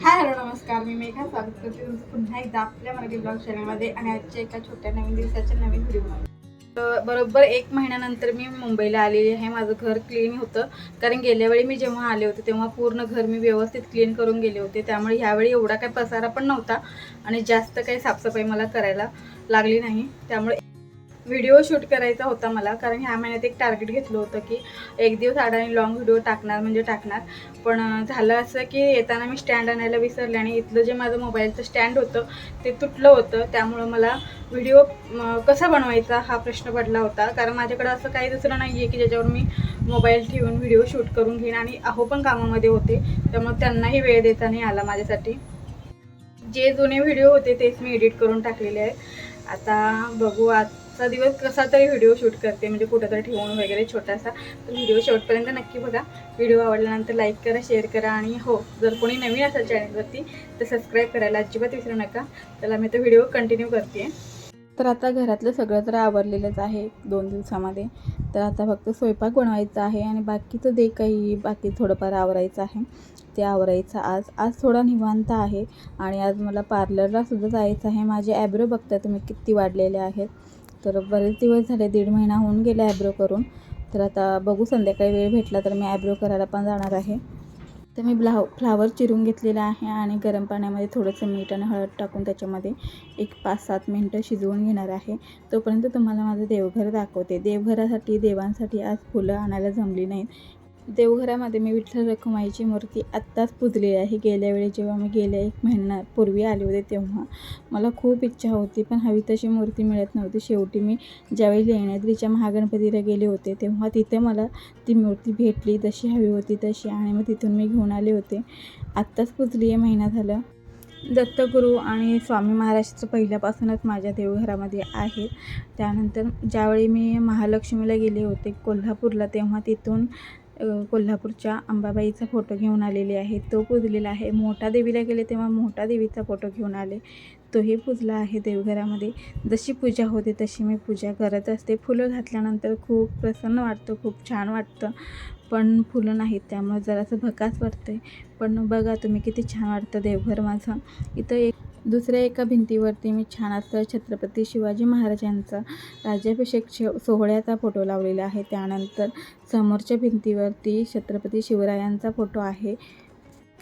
Hi hello नमस्कार. मी मेघा स्वागत करते तुमचं पुन्हा एकदा आपल्या मराठी ब्लॉग चॅनलमध्ये आणि आजच्या एका छोट्या नवीन दिवसाच्या नवीन व्हिडिओमध्ये बरोबर एक महिन्यानंतर मी मुंबईला आलेली आहे. माझं घर क्लीन होतं. कारण गेल्या वेळी मी जेव्हा आले होते तेव्हा पूर्ण घर मी व्यवस्थित क्लीन करून गेले होते. त्यामुळे ह्यावेळी एवढा काही पसारा पण नव्हता आणि जास्त काही साफसफाई मला करायला लागली नाही. त्यामुळे व्हिडिओ शूट करायचा होता मला कारण ह्या महिन्यात एक टार्गेट घेतलं होतं की एक दिवस आडाने लॉंग व्हिडिओ टाकणार म्हणजे टाकणार. पण झालं असं की येताना मी स्टँड आणायला विसरले आणि इथलं जे माझं मोबाईलचं स्टँड होतं ते तुटलं होतं. त्यामुळं मला व्हिडिओ कसा बनवायचा हा प्रश्न पडला होता. कारण माझ्याकडं असं काही दुसरं नाही आहे की ज्याच्यावर मी मोबाईल ठेवून व्हिडिओ शूट करून घेईन आणि अहो पण कामामध्ये होते. त्यामुळे त्यांनाही वेळ देता नाही आला माझ्यासाठी. जे जुने व्हिडिओ होते तेच मी एडिट करून टाकलेले आहेत. आता बघू आज आजचा दिवस कसा तरी व्हिडिओ शूट करते म्हणजे कुठंतरी ठेवून वगैरे छोटासा. तर व्हिडिओ शेवटपर्यंत नक्की बघा. व्हिडिओ आवडल्यानंतर लाईक करा शेअर करा आणि हो जर कोणी नवीन असेल चॅनलवरती तर सबस्क्राईब करायला अजिबात विसरू नका. त्याला मी तो व्हिडिओ कंटिन्यू करते. तर आता घरातलं सगळं तर आवरलेलंच आहे दोन दिवसामध्ये. तर आता फक्त स्वयंपाक बनवायचा आहे आणि बाकीचं जे काही बाकी थोडंफार आवरायचं आहे ते आवरायचं आज. आज थोडा निवांत आहे आणि आज मला पार्लरला सुद्धा जायचं आहे. माझे ॲब्रो बघता तुम्ही किती वाढलेले आहेत. तर बरेच दिवस झाले दीड महिना होऊन गेला ॲब्रो करून. तर आता बघू संध्याकाळी वेळ भेटला तर मी ॲब्रो करायला पण जाणार आहे. तर मी ब्लाव फ्लावर चिरून घेतलेला आहे आणि गरम पाण्यामध्ये थोडंसं मीठ आणि हळद टाकून त्याच्यामध्ये एक पाच सात मिनटं शिजवून घेणार आहे. तोपर्यंत तुम्हाला माझं देवघर दाखवते. देवघरासाठी देवांसाठी आज फुलं आणायला जमली नाहीत. देवघरामध्ये मी विठ्ठल रखुमाईची मूर्ती आत्ताच पुजलेली आहे. गेल्या वेळी जेव्हा मी गेल्या एक महिना पूर्वी आले होते तेव्हा. मला खूप इच्छा होती पण हवी तशी मूर्ती मिळत नव्हती. शेवटी मी ज्यावेळी लेण्याद्रीच्या महागणपतीला गेले होते तेव्हा तिथे मला ती मूर्ती भेटली. जशी हवी होती तशी आणि मग तिथून मी घेऊन आले होते. आत्ताच पुजली आहे महिना झालं. दत्तगुरू आणि स्वामी महाराजचं पहिल्यापासूनच माझ्या देवघरामध्ये आहेत त्यानंतर ज्यावेळी मी महालक्ष्मीला गेले होते कोल्हापूरला तेव्हा तिथून कोल्हापूरच्या अंबाबाईचा फोटो घेऊन आलेले आहे. तो पुजलेला आहे. मोठा देवीला गेले तेव्हा मोठा देवीचा फोटो घेऊन आले. तोही पुजला आहे देवघरामध्ये. जशी पूजा होते तशी मी पूजा करत असते. फुलं घातल्यानंतर खूप प्रसन्न वाटतं खूप छान वाटतं. पण फुलं नाहीत त्यामुळे जरासं भकास वाटते पण बघा तुम्ही किती छान वाटतं देवघर माझं. इथं एक दुसऱ्या एका भिंतीवरती मी छान असं छत्रपती शिवाजी महाराजांचा राज्याभिषेक शे सोहळ्याचा फोटो लावलेला आहे. त्यानंतर समोरच्या भिंतीवरती छत्रपती शिवरायांचा फोटो आहे.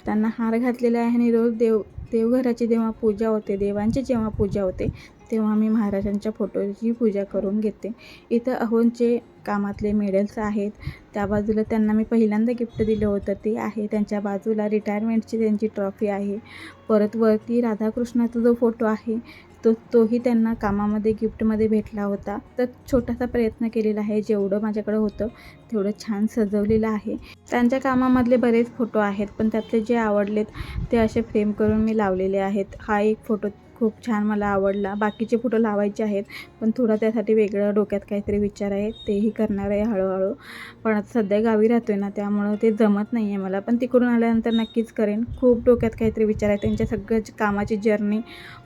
त्यांना हार घातलेला आहे आणि रोज देव देवघराची जेव्हा पूजा होते देवांची जेव्हा पूजा होते तेव्हा मी महाराजांच्या फोटोची पूजा करून घेते. इथं अहोंचे कामातले मेडल्स आहेत. त्या बाजूला त्यांना मी पहिल्यांदा गिफ्ट दिलं होतं. ते आहे. त्यांच्या बाजूला रिटायरमेंटची त्यांची ट्रॉफी आहे. परत वरती राधाकृष्णाचा जो फोटो आहे तो तोही त्यांना कामामध्ये गिफ्टमध्ये भेटला होता. तर छोटासा प्रयत्न केलेला आहे. जेवढं माझ्याकडं होतं तेवढं छान सजवलेलं आहे. त्यांच्या कामामधले बरेच फोटो आहेत पण त्यातले जे आवडलेत ते असे फ्रेम करून मी लावलेले आहेत. हा एक फोटो खूप छान मला आवडला. बाकीचे फोटो लावायचे आहेत पण थोडा त्यासाठी वेगळं डोक्यात काहीतरी विचार आहे. तेही करणार आहे हळूहळू. पण आता सध्या गावी राहतो आहे ना त्यामुळं ते जमत नाही आहे मला. पण तिकडून आल्यानंतर नक्कीच करेन. खूप डोक्यात काहीतरी विचार आहे. त्यांच्या सगळं कामाची जर्नी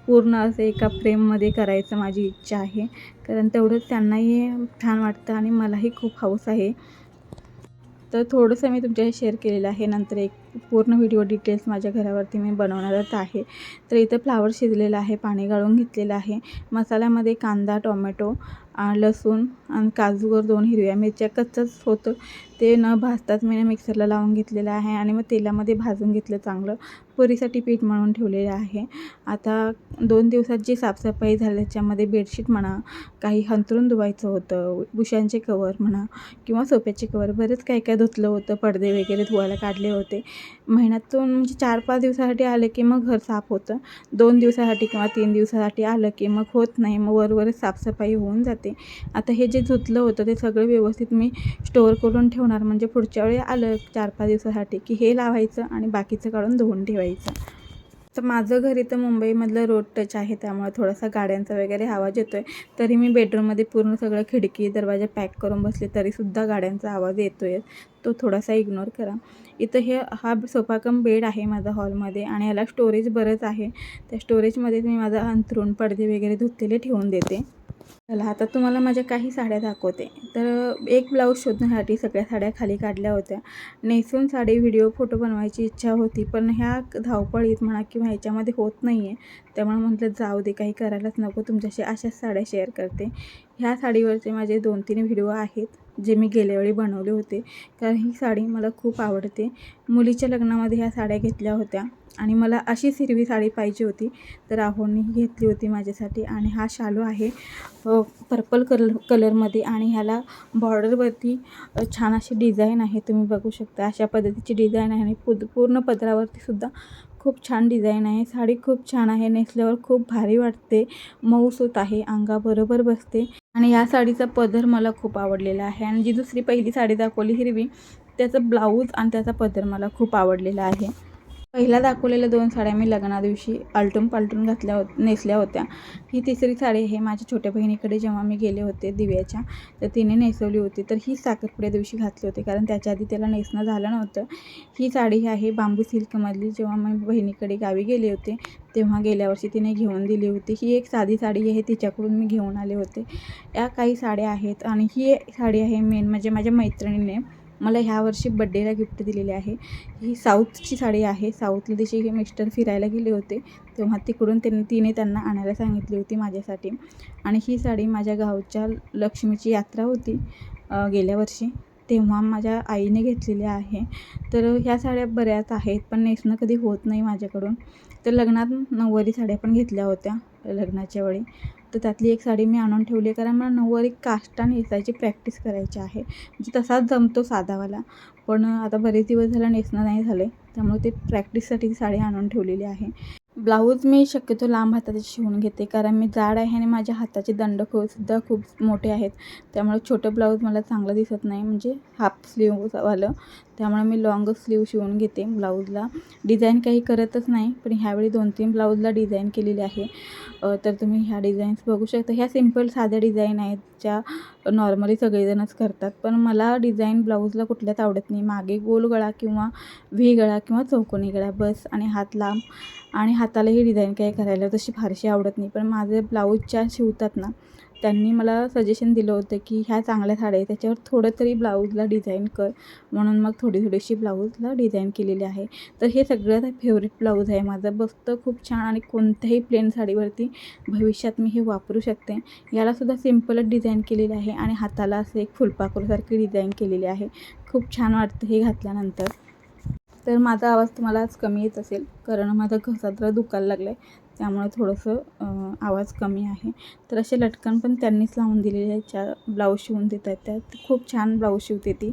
पूर्ण असं एका फ्रेममध्ये करायचं माझी इच्छा आहे. कारण तेवढंच त्यांनाही छान वाटतं आणि मलाही खूप हौस आहे. तर थोडंसं मी तुमच्याशी शेअर केलेलं आहे. नंतर एक पूर्ण व्हिडिओ डिटेल्स माझ्या घरावरती मी बनवणारच आहे. तर इथं फ्लावर शिजलेलं आहे पाणी गाळून घेतलेलं आहे. मसाल्यामध्ये कांदा टोमॅटो लसूण आणि काजूवर दोन हिरव्या मिरच्या कच्चंच होतं. ते न भाजताच मी मिक्सरला लावून घेतलेलं आहे आणि मग तेलामध्ये भाजून घेतलं चांगलं. पुरीसाठी पीठ मळून ठेवलेलं आहे. आता दोन दिवसात जी साफसफाई झाली त्याच्यामध्ये बेडशीट म्हणा काही हंतरून धुवायचं होतं बुशांचे कवर म्हणा किंवा सोप्याचे कवर बरेच काय काय धुतलं होतं पडदे वगैरे धुवायला काढले होते. महिन्यातून म्हणजे चार पाच दिवसासाठी आलं की मग घर साफ होतं. दोन दिवसासाठी किंवा तीन दिवसासाठी आलं की मग होत नाही. मग वरवरच साफसफाई होऊन जाते. आता हे जे धुतलं होतं ते सगळं व्यवस्थित मी स्टोअर करून ठेवणार. म्हणजे पुढच्या वेळी आलं चार पाच दिवसासाठी की हे लावायचं आणि बाकीचं काढून धुवून ठेवायचं. तर माझं घर इथं मुंबईमधलं रोड टच आहे त्यामुळे थोडासा गाड्यांचा वगैरे आवाज येतो आहे तरी मी बेडरूममध्ये पूर्ण सगळं खिडकी दरवाजा पॅक करून बसले तरीसुद्धा गाड्यांचा आवाज येतो आहे तो थोडासा इग्नोर करा. इथं हे हा सोफाकम बेड आहे माझा हॉलमध्ये आणि याला स्टोरेज बरंच आहे. त्या स्टोरेजमध्येच मी माझा अंथरूण पडदे वगैरे धुतलेले ठेवून देते. चला आता तुम्हाला माझ्या काही साड्या दाखवते. तर एक ब्लाऊज शोधण्यासाठी सगळ्या साड्या खाली काढल्या होत्या. नेसून साडी व्हिडिओ फोटो बनवायची इच्छा होती पण ह्या धावपळीत म्हणा किंवा ह्याच्यामध्ये होत नाही आहे त्यामुळे म्हटलं जाऊ दे काही करायलाच नको. तुमच्याशी अशाच साड्या शेअर करते. ह्या साडीवरचे माझे दोन तीन व्हिडिओ आहेत. जे मी गेल्या वेळी बनवले होते. कारण ही साडी मला खूप आवडते. मुलीच्या लग्नामध्ये ह्या साड्या घेतल्या होत्या. आणि मला अशीच हिरवी साडी पाहिजे होती. तर राहुलने घेतली होती माझ्यासाठी. आणि हा शालू आहे पर्पल कलर कलरमध्ये आणि ह्याला बॉर्डरवरती छान अशी डिझाईन आहे. तुम्ही बघू शकता. अशा पद्धतीची डिझाईन आहे. आणि पुद पूर्ण पदरावरती सुद्धा खूप छान डिझाईन आहे. साडी खूप छान आहे. नेसल्यावर खूप भारी वाटते. मऊसूत आहे. अंगाबरोबर बसते. आणि या साडीचा पदर मला खूप आवडलेला आहे. आणि जी दुसरी पहिली साडी दाखवली हिरवी त्याचं ब्लाऊज आणि त्याचा पदर मला खूप आवडलेला आहे. पहिला दाखवलेल्या दोन साड्या मी लग्नादिवशी आलटून पालटून घातल्या होत नेसल्या होत्या. ही तिसरी साडी हे माझ्या छोट्या बहिणीकडे जेव्हा मी गेले होते दिव्याच्या तर तिने नेसवली होती. तर ही साखरपुड्या दिवशी घातली होती कारण त्याच्या आधी त्याला नेसणं झालं नव्हतं. ही साडी ही आहे बांबू सिल्कमधली. जेव्हा मी बहिणीकडे गावी गेले होते तेव्हा गेल्या वर्षी तिने घेऊन दिली होती. ही एक साधी साडी आहे तिच्याकडून मी घेऊन आले होते. या काही साड्या आहेत आणि ही साडी आहे मेन म्हणजे माझ्या मैत्रिणीने मला ह्या वर्षी बड्डेला गिफ्ट दिलेली आहे. ही साऊथची साडी आहे. साऊथला दिवशी हे मिस्टर फिरायला गेले होते. तेव्हा तिकडून त्यांनी तिने त्यांना आणायला सांगितली होती माझ्यासाठी. आणि ही साडी माझ्या गावच्या लक्ष्मीची यात्रा होती गेल्या वर्षी. तेव्हा माझ्या आईने घेतलेली आहे. तर ह्या साड्या बऱ्याच आहेत पण नेसणं कधी होत नाही माझ्याकडून. तर लग्नात नऊवारी साड्या पण घेतल्या होत्या लग्नाच्या वेळी. तर त्यातली एक साडी मी आणून ठेवली आहे. कारण मला नऊवारी काष्टा नेसायची प्रॅक्टिस करायची आहे. म्हणजे तसाच जमतो साधावाला. पण आता बरेच दिवस झाला नेसणं नाही झाले त्यामुळे ते प्रॅक्टिससाठी ती साडी आणून ठेवलेली आहे. ब्लाऊज मी शक्यतो लांब हाताचे शिवून घेते कारण मी जाड आहे आणि माझ्या हाताचे दंडखोसुद्धा खूप मोठे आहेत. त्यामुळे छोटं ब्लाऊज मला चांगलं दिसत नाही म्हणजे हाफ स्लीववालं त्यामुळे मी लॉंग स्लीव शिवून घेते ब्लाऊजला. डिझाईन काही करतच नाही पण ह्यावेळी दोन तीन ब्लाऊजला डिझाईन केलेली आहे. तर तुम्ही ह्या डिझाईन्स बघू शकता. ह्या सिंपल साध्या डिझाईन आहेत. ज्या नॉर्मली सगळेजणच करतात. पण मला डिझाईन ब्लाऊजला कुठल्याच आवडत नाही. मागे गोल गळा किंवा व्ही गळा किंवा चौकोनी गळा बस आणि हात लांब आणि हातालाही डिझाईन काही करायला तशी फारशी आवडत नाही. पण माझे ब्लाऊज ज्या शिवतात ना त्यांनी मला सजेशन दिलं होतं की ह्या चांगल्या साड्या आहे त्याच्यावर थोडं तरी ब्लाऊजला डिझाईन कर. म्हणून मग थोडी थोडीशी ब्लाऊजला डिझाईन केलेली आहे. तर हे सगळ्यात फेवरेट ब्लाऊज आहे. माझं बसतं खूप छान आणि कोणत्याही प्लेन साडीवरती भविष्यात मी हे वापरू शकते. यालासुद्धा सिम्पलच डिझाईन केलेली आहे आणि हाताला असं एक फुलपाखरूसारखी डिझाईन केलेली आहे. खूप छान वाटतं हे घातल्यानंतर. तर माझा आवाज तुम्हाला आज कमी येत असेल कारण माझा घसा जरा दुखायला लागला आहे त्यामुळे थोडंसं आवाज कमी आहे. तर असे लटकन पण त्यांनीच लावून दिलेले आहेत. ज्या ब्लाऊज शिवून देत आहेत त्यात खूप छान ब्लाऊज शिवते ती.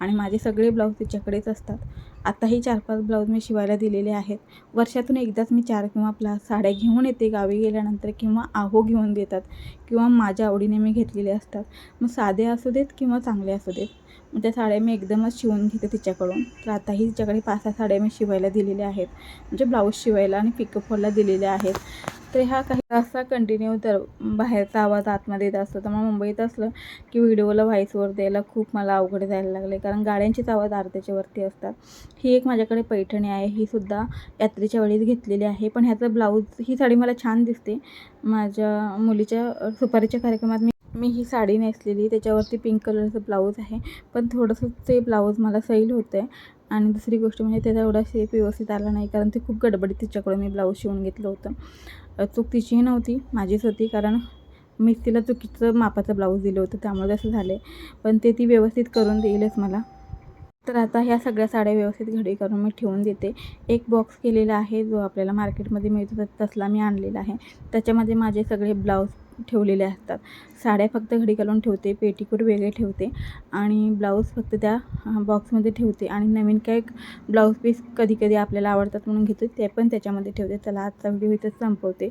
आणि माझे सगळे ब्लाऊज तिच्याकडेच असतात. आत्ताही चार पाच ब्लाऊज मी शिवायला दिलेले आहेत. वर्षातून एकदाच मी चार किंवा प्ला साड्या घेऊन येते गावी गेल्यानंतर किंवा आहो घेऊन देतात किंवा माझ्या आवडीने मी घेतलेले असतात. मग साधे असू देत किंवा चांगले असू देत मग त्या साड्या मी एकदमच शिवून घेते तिच्याकडून. तर आताही तिच्याकडे पाच सहा साड्या मी शिवायला दिलेल्या आहेत. म्हणजे ब्लाऊज शिवायला आणि पिकअप दिलेल्या आहेत. तर हा काही असा कंटिन्यू तर बाहेरचा आवाज आतमध्ये येत असतो. तर मग मुंबईत असलं की व्हिडिओला व्हाईसवर द्यायला खूप मला अवघड जायला लागले. कारण गाड्यांचेच आवाज अर्ध्याच्या वरती असतात. ही एक माझ्याकडे पैठणी आहे. ही सुद्धा यात्रेच्या वेळीच घेतलेली आहे. पण ह्याचं ब्लाऊज ही साडी मला छान दिसते. माझ्या मुलीच्या सुपारीच्या कार्यक्रमात मी मी ही साडी नेसलेली. त्याच्यावरती पिंक कलरचं ब्लाऊज आहे. पण थोडंसं ते ब्लाऊज मला सैल होतं आहे आणि दुसरी गोष्ट म्हणजे त्याचा एवढा शेप व्यवस्थित आला नाही. कारण ते खूप गडबडीत तिच्याकडून मी ब्लाऊज शिवून घेतलं होतं. चूक तिचीही नव्हती माझीच होती. कारण मी तिला चुकीचं मापाचं ब्लाऊज दिलं होतं. त्यामुळे तसं झालं पण ते ती व्यवस्थित करून देईलच मला. तर आता ह्या सगळ्या साड्या व्यवस्थित घडी करून मी ठेवून देते. एक बॉक्स केलेला आहे जो आपल्याला मार्केटमध्ये मिळतो तसला मी आणलेला आहे. त्याच्यामध्ये माझे सगळे ब्लाऊज ठेवलेल्या असतात. साड्या फक्त घडी घालून ठेवते पेटीकोट वेगळे ठेवते आणि ब्लाऊज फक्त त्या बॉक्समध्ये ठेवते आणि नवीन काय ब्लाऊज पीस कधी कधी आपल्याला आवडतात म्हणून घेते ते पण त्याच्यामध्ये ठेवते. चला आजचा व्हिडिओ इथंच संपवते.